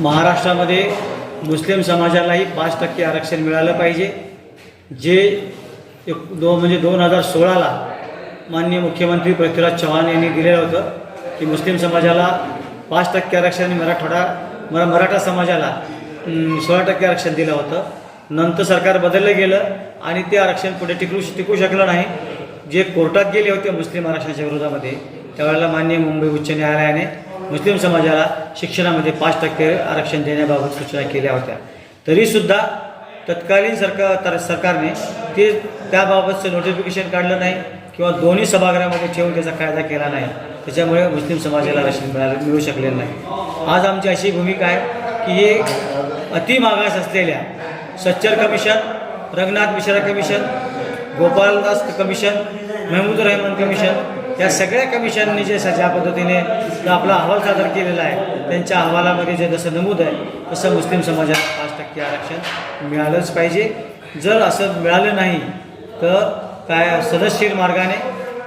महाराष्ट्रामध्ये मुस्लिम समाजालाही पाच टक्के आरक्षण मिळालं पाहिजे. जे एक दो म्हणजे दोन हजार सोळाला माननीय मुख्यमंत्री पृथ्वीराज चव्हाण यांनी दिलेलं होतं की मुस्लिम समाजाला पाच टक्के आरक्षण आणि मराठवाडा मरा मराठा समाजाला सोळा टक्के आरक्षण दिलं होतं. नंतर सरकार बदललं गेलं आणि ते आरक्षण पुढे टिकू टिकू शकलं नाही. जे कोर्टात गेले होते मुस्लिम आरक्षणाच्या विरोधामध्ये त्यावेळेला माननीय मुंबई उच्च न्यायालयाने मुस्लिम समाजाला शिक्षणामध्ये पाच टक्के आरक्षण देण्याबाबत सूचना केल्या होत्या. तरीसुद्धा तत्कालीन सरकार तर सरकारने ते त्याबाबतचं नोटिफिकेशन काढलं नाही किंवा दोन्ही सभागृहामध्ये ठेवून त्याचा कायदा केला नाही. त्याच्यामुळे मुस्लिम समाजाला आरक्षण मिळालं मिळू शकलेलं नाही. आज आमची अशी भूमिका आहे की हे अतिमागास असलेल्या Sachar commission Ranganath Mishra commission Gopaldas commission Mahmood Rahman commission या सगळ्या कमिशननी जे ज्या पद्धतीने आपला अहवाल सादर केलेला आहे त्यांच्या अहवालामध्ये जे जसं नमूद आहे तसं मुस्लिम समाजाला पाच टक्के आरक्षण मिळालंच पाहिजे जर असं मिळालं नाही तर काय सदस्यशीर मार्गाने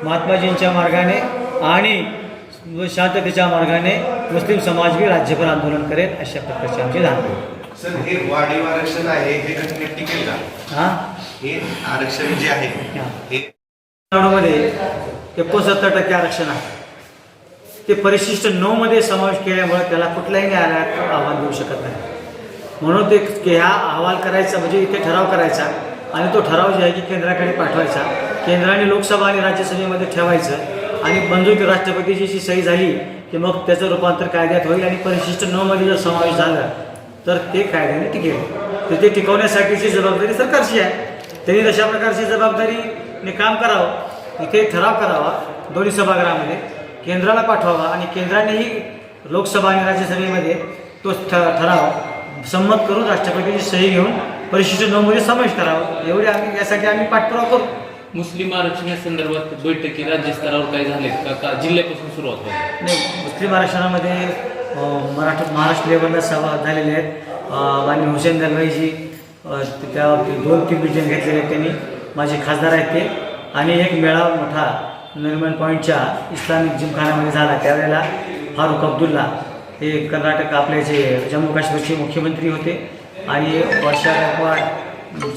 महात्माजींच्या मार्गाने आणि शांततेच्या मार्गाने मुस्लिम समाज बी राज्यभर आंदोलन करेल अशा प्रकारची आमची. सर हे वाढीव आरक्षण आहे हे घटनेत टिकेल का हां हे आरक्षण जे आहे हा. मध्ये एकोणसत्तर टक्के आरक्षण आहे. ते परिशिष्ट नऊमध्ये समावेश केल्यामुळे त्याला कुठल्याही न्यायालयात आव्हान देऊ शकत नाही. म्हणून ते की हा अहवाल करायचा म्हणजे इथे ठराव करायचा आणि तो ठराव जे आहे की केंद्राकडे पाठवायचा. केंद्राने लोकसभा आणि राज्यसभेमध्ये ठेवायचं आणि मंजूर राष्ट्रपतीची जी सही झाली की मग त्याचं रूपांतर कायद्यात होईल आणि परिशिष्ट नऊमध्ये जर समावेश झाला तर ते कायद्याने टिकेल. तर ते टिकवण्यासाठीची जबाबदारी सरकारची आहे. त्यांनी तशा प्रकारची जबाबदारीने काम करावं. इथे ठराव करावा दोन्ही सभागृहामध्ये. केंद्राला पाठवावा आणि केंद्रानेही लोकसभा आणि राज्यसभेमध्ये तो ठराव संमत करून राष्ट्रपतीची सही घेऊन परिशिष्ट नोंदमध्ये समावेश करावा. एवढे आम्ही यासाठी आम्ही पाठपुरावा करू. मुस्लिम आरक्षणासंदर्भात बैठकी राज्यस्तरावर काही झाले का? का जिल्ह्यापासून सुरुवात होईल? नाही मुस्लिम आरक्षणामध्ये मराठा महाराष्ट्र लेवलला सभा झालेले आहेत. माननीय हुसेन दलवाईजी त्या दोन तीन मिटिंग घेतलेले आहेत त्यांनी. माझे खासदार आहेत ते. आणि एक मेळावा मोठा नरिमन पॉईंटच्या इस्लामिक जिमखान्यामध्ये झाला. त्यावेळेला फारुख अब्दुल्ला हे कर्नाटक आपले जे जम्मू काश्मीरचे मुख्यमंत्री होते आणि वर्षा गायकवाड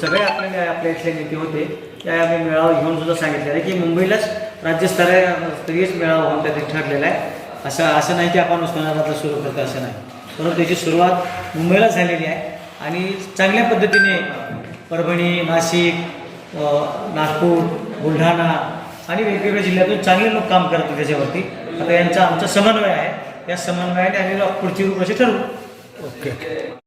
सगळे आपले आपल्या इथले नेते होते. त्या आम्ही मेळावा घेऊन सुद्धा सांगितलेलं आहे की मुंबईलाच राज्यस्तरीय स्तरीयच मेळावा होऊन त्यात ठरलेला आहे. असं असं नाही की आपण उस्मानाबादला सुरू करतो असं नाही. परंतु त्याची सुरुवात मुंबईलाच झालेली आहे. आणि चांगल्या पद्धतीने परभणी नाशिक नागपूर बुलढाणा आणि वेगवेगळ्या जिल्ह्यातून चांगले लोक काम करतात त्याच्यावरती. आता यांचा आमचा समन्वय आहे. या समन्वयाने आम्ही पुढची रूप असे ठरवू. ओके.